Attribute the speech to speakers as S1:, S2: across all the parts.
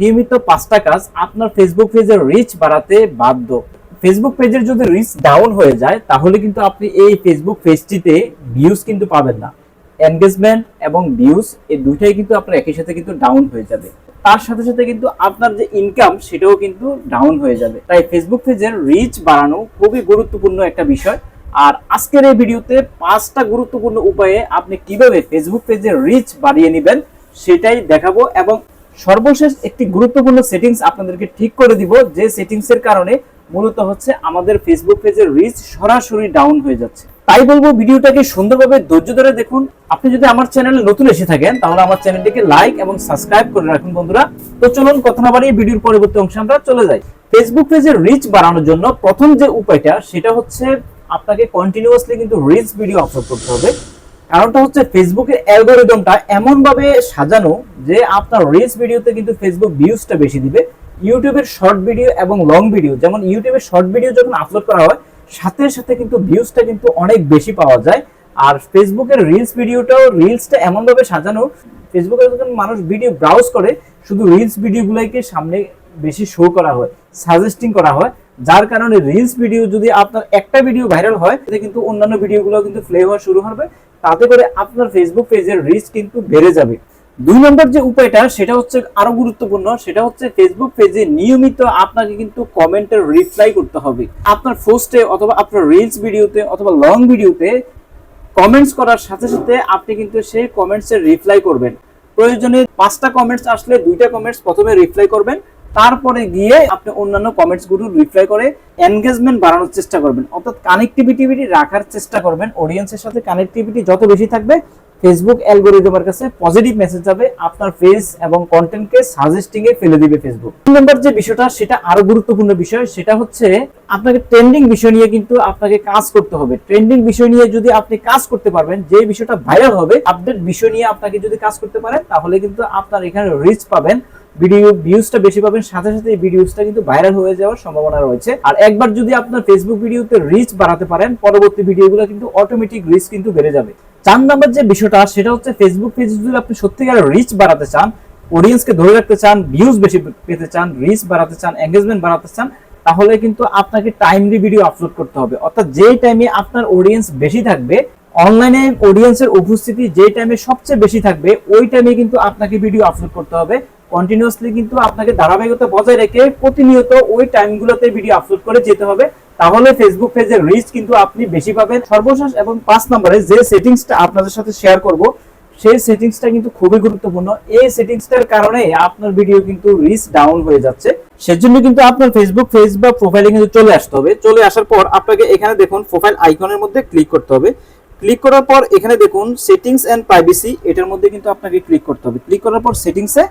S1: নিয়মিত পাঁচটা কাজ আপনার ফেসবুক পেজের রিচ বাড়াতে বাধ্য। ফেসবুক পেজের যদি রিচ ডাউন হয়ে যায়, তাহলে কিন্তু আপনি এই ফেসবুক পেজটিতে ভিউজ কিন্তু পাবেন না। এনগেজমেন্ট এবং ভিউজ এই দুইটাই কিন্তু আপনার একই সাথে কিন্তু ডাউন হয়ে যাবে। তার সাথে সাথে কিন্তু আপনার যে ইনকাম সেটাও কিন্তু ডাউন হয়ে যাবে। তাই ফেসবুক পেজের রিচ বাড়ানো খুবই গুরুত্বপূর্ণ একটা বিষয়। আর আজকের এই ভিডিওতে পাঁচটা গুরুত্বপূর্ণ উপায়ে আপনি কীভাবে ফেসবুক পেজের রিচ বাড়িয়ে নেবেন, সেটাই দেখাবো এবং সর্বশেষ একটি গুরুত্বপূর্ণ সেটিংস আপনাদেরকে ঠিক করে দিব, যে সেটিংস এর কারণে মূলত হচ্ছে আমাদের ফেসবুক পেজের রিচ সরাসরি ডাউন হয়ে যাচ্ছে। তাই বলব ভিডিওটাকে সুন্দরভাবে ধৈর্য ধরে দেখুন। আপনি যদি আমার চ্যানেলে নতুন এসে থাকেন, তাহলে আমার চ্যানেলটিকে লাইক এবং সাবস্ক্রাইব করে রাখুন বন্ধুরা। তো চলুন কথা না বাড়িয়ে ভিডিওর পরবর্তী অংশে আমরা চলে যাই। ফেসবুক পেজের রিচ বাড়ানোর জন্য প্রথম যে উপায়টা, সেটা হচ্ছে আপনাকে কন্টিনিউয়াসলি কিন্তু রিচ ভিডিও আপলোড করতে হবে। কারণটা হচ্ছে ফেসবুকের অ্যালগোরিদমটা এমন ভাবে সাজানো যে আপনার রিলস ভিডিওতে কিন্তু ফেসবুক ভিউজটা বেশি দিবে ইউটিউবের শর্ট ভিডিও এবং লং ভিডিও যেমন ইউটিউবের শর্ট ভিডিও যখন আপলোড করা হয়, সাথে সাথে কিন্তু ভিউজটা কিন্তু অনেক বেশি পাওয়া যায়। আর ফেসবুকের রিলস ভিডিওটাও রিলসটা এমন ভাবে সাজানো ফেসবুকে যখন মানুষ ভিডিও ব্রাউজ করে, শুধু রিলস ভিডিওগুলোকে সামনে বেশি শো করা হয় সাজেস্টিং করা হয়। যার কারণে রিলস ভিডিও যদি আপনার একটা ভিডিও ভাইরাল হয়, তাতে কিন্তু অন্যান্য ভিডিওগুলো কিন্তু প্লে হওয়া শুরু হবে। তাতে করে আপনার ফেসবুক পেজের রিচ কিন্তু বেড়ে যাবে। দুই নম্বর যে উপায়টা, সেটা হচ্ছে আরও গুরুত্বপূর্ণ, সেটা হচ্ছে ফেসবুক পেজে নিয়মিত আপনাকে কিন্তু কমেন্টের রিপ্লাই করতে হবে। আপনার পোস্টে অথবা আপনার রিলস ভিডিওতে অথবা লং ভিডিওতে কমেন্টস করার সাথে সাথে আপনি কিন্তু সেই কমেন্টসের রিপ্লাই করবেন। প্রয়োজনে পাঁচটা কমেন্টস আসলে দুইটা কমেন্টস প্রথমে রিপ্লাই করবেন। তারপরে গিয়ে আপনি অন্যান্য কমেন্টসগুলো রিপ্লাই করে এনগেজমেন্ট বাড়ানোর চেষ্টা করবেন। অর্থাৎ কানেক্টিভিটি রাখার চেষ্টা করবেন। অডিয়েন্সের সাথে কানেক্টিভিটি যত বেশি থাকবে ফেসবুক অ্যালগোরিদমের কাছে পজিটিভ মেসেজ যাবে, আপনার পেজ এবং কন্টেন্টকে সাজেস্টিং এ ফেলে দিবে ফেসবুক তিন নম্বর যে বিষয়টা, সেটা আরও গুরুত্বপূর্ণ বিষয়, সেটা হচ্ছে আপনাকে ট্রেন্ডিং বিষয় নিয়ে কিন্তু আপনাকে কাজ করতে হবে। ট্রেন্ডিং বিষয় নিয়ে যদি আপনি কাজ করতে পারবেন, যে বিষয়টা ভাইরাল হবে আপডেট বিষয় নিয়ে আপনাকে যদি কাজ করতে পারেন, তাহলে কিন্তু আপনার এখানে রিচ পাবেন ভিডিও ভিউজটা বেশি পাবেন, সাথে সাথে এই ভিডিওসটা কিন্তু ভাইরাল হয়ে যাওয়ার সম্ভাবনা রয়েছে। আর একবার যদি আপনার ফেসবুক ভিডিওতে রিচ বাড়াতে পারেন, পরবর্তী ভিডিওগুলো কিন্তু অটোমেটিক রিচ কিন্তু বেড়ে যাবে। চার নাম্বার যে বিষয়টা, সেটা হচ্ছে ফেসবুক পেজ যদি আপনি সত্যিকার রিচ বাড়াতে চান অডিয়েন্সকে ধরে রাখতে চান ভিউজ বেশি পেতে চান রিচ বাড়াতে চান এঙ্গেজমেন্ট বাড়াতে চান, তাহলে কিন্তু আপনাকে টাইমলি ভিডিও আপলোড করতে হবে। অর্থাৎ যেই টাইমে আপনার অডিয়েন্স বেশি থাকবে অনলাইনে অডিয়েন্সের উপস্থিতি যে টাইমে সবচেয়ে বেশি থাকবে, ওই টাইমে কিন্তু আপনাকে ভিডিও আপলোড করতে হবে। কন্টিনিউয়াসলি কিন্তু আপনাকে ধারাবাহিকতা বজায় রেখে প্রতিনিয়ত ওই টাইমগুলোতে ভিডিও আপলোড করে যেতে হবে। তাহলে ফেসবুক পেজের রিচ কিন্তু আপনি বেশি পাবেন। সর্বশেষ এবং পাঁচ নম্বরে যে সেটিংসটা আপনাদের সাথে শেয়ার করব, সেই সেটিংসটা কিন্তু খুবই গুরুত্বপূর্ণ। এই সেটিংসটার কারণে আপনার ভিডিও কিন্তু রিচ ডাউন হয়ে যাচ্ছে। সেজন্য কিন্তু আপনার ফেসবুক পেজ বা প্রোফাইলে কিন্তু চলে আসতে হবে। চলে আসার পর আপনাকে এখানে দেখুন প্রোফাইল আইকনের মধ্যে ক্লিক করতে হবে। ক্লিক করার পর এখানে দেখুন সেটিংস এন্ড প্রাইভেসি এটার মধ্যে কিন্তু আপনাকে ক্লিক করতে হবে। ক্লিক করার পর সেটিংসে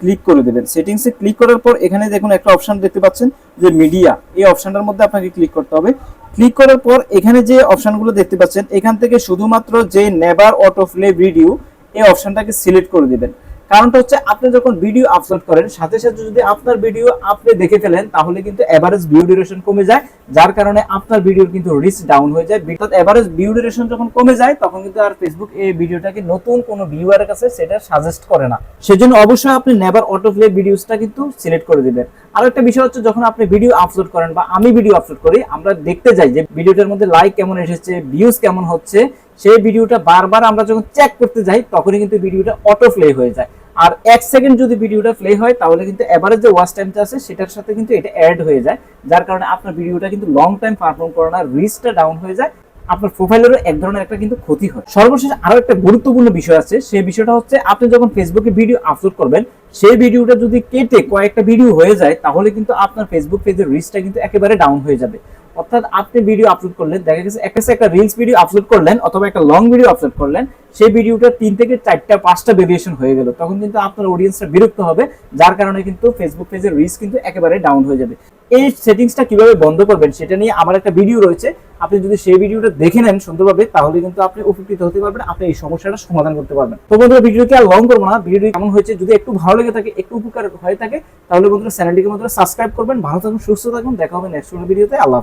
S1: ক্লিক করে দেবেন। সেটিংসে ক্লিক করার পর এখানে দেখুন একটা অপশন দেখতে পাচ্ছেন যে মিডিয়া এই অপশনটার মধ্যে আপনাকে ক্লিক করতে হবে। ক্লিক করার পর এখানে যে অপশনগুলো দেখতে পাচ্ছেন, এখান থেকে শুধুমাত্র যে নেভার অটো প্লে ভিডিও এই অপশনটাকে সিলেক্ট করে দিবেন। কারণটা হচ্ছে আপনি যখন ভিডিও আপলোড করেন, সাথে সাথে যদি আপনার ভিডিও আপনি দেখে ফেলেন, তাহলে কিন্তু এভারেজ ভিউ ডিউরেশন কমে যায়। যার কারণে আপনার ভিডিওর কিন্তু রিচ ডাউন হয়ে যায়। অর্থাৎ এভারেজ ভিউ ডিউরেশন যখন কমে যায়, তখন কিন্তু আর ফেসবুক এই ভিডিওটাকে নতুন কোনো ভিউয়ারের কাছে সেটা সাজেস্ট করে না। সেজন্য অবশ্যই আপনি নেভার অটো প্লে ভিডিওসটা কিন্তু সিলেক্ট করে দিবেন। আর একটা বিষয় হচ্ছে, যখন আপনি ভিডিও আপলোড করেন বা আমি ভিডিও আপলোড করি, আমরা দেখতে যাই যে ভিডিওটার মধ্যে লাইক কেমন এসেছে ভিউজ কেমন হচ্ছে, সেই ভিডিওটা বারবার আমরা যখন চেক করতে যাই, তখনই কিন্তু ভিডিওটা অটো প্লে হয়ে যায়। আর এক সেকেন্ড যদি ভিডিওটা প্লে হয়, তাহলে কিন্তু এভারেজ যে ওয়াচ টাইমটা আছে, সেটার সাথে কিন্তু এটা অ্যাড হয়ে যায়। যার কারণে আপনার ভিডিওটা কিন্তু লং টাইম পারফর্ম করে না রিচটা ডাউন হয়ে যায়, আপনার প্রোফাইলেরও এক ধরনের একটা কিন্তু ক্ষতি হয়। সর্বশেষ আরও একটা গুরুত্বপূর্ণ বিষয় আছে, সেই বিষয়টা হচ্ছে আপনি যখন ফেসবুকে ভিডিও আপলোড করবেন, সেই ভিডিওটা যদি কেটে কয়েকটা ভিডিও হয়ে যায়, তাহলে কিন্তু আপনার ফেসবুক পেজের রিচটা কিন্তু একেবারে ডাউন হয়ে যাবে। অর্থাৎ আপনি ভিডিও আপলোড করলেন, দেখা গেছে একটা একটা রিলস ভিডিও আপলোড করলেন অথবা একটা লং ভিডিও আপলোড করলেন, সেই ভিডিওটা তিন থেকে চারটা, পাঁচটা ভেরিয়েশন হয়ে গেল। তখন কিন্তু আপনার অডিয়েন্সটা বিরক্ত হবে, যার কারণে কিন্তু ফেসবুক পেজের রিচ কিন্তু একেবারে ডাউন হয়ে যাবে। এই সেটিংসটা কীভাবে বন্ধ করবেন, সেটা নিয়ে আমার একটা ভিডিও রয়েছে। আপনি যদি সেই ভিডিওটা দেখে নেন সুন্দরভাবে, তাহলে কিন্তু আপনি উপকৃত হতে পারবেন, আপনি এই সমস্যাটা সমাধান করতে পারবেন। তো বন্ধুরা ভিডিওটি আর লং করব না। ভিডিওটি কেমন হয়েছে, যদি একটু ভালো লেগে থাকে, একটু উপকার হয়ে থাকে, তাহলে বন্ধুরা চ্যানেলটিকে বন্ধুরা সাবস্ক্রাইব করবেন। ভালো থাকুন, সুস্থ থাকুন, দেখা হবে নেক্সট ভিডিওতে আল্লাহ।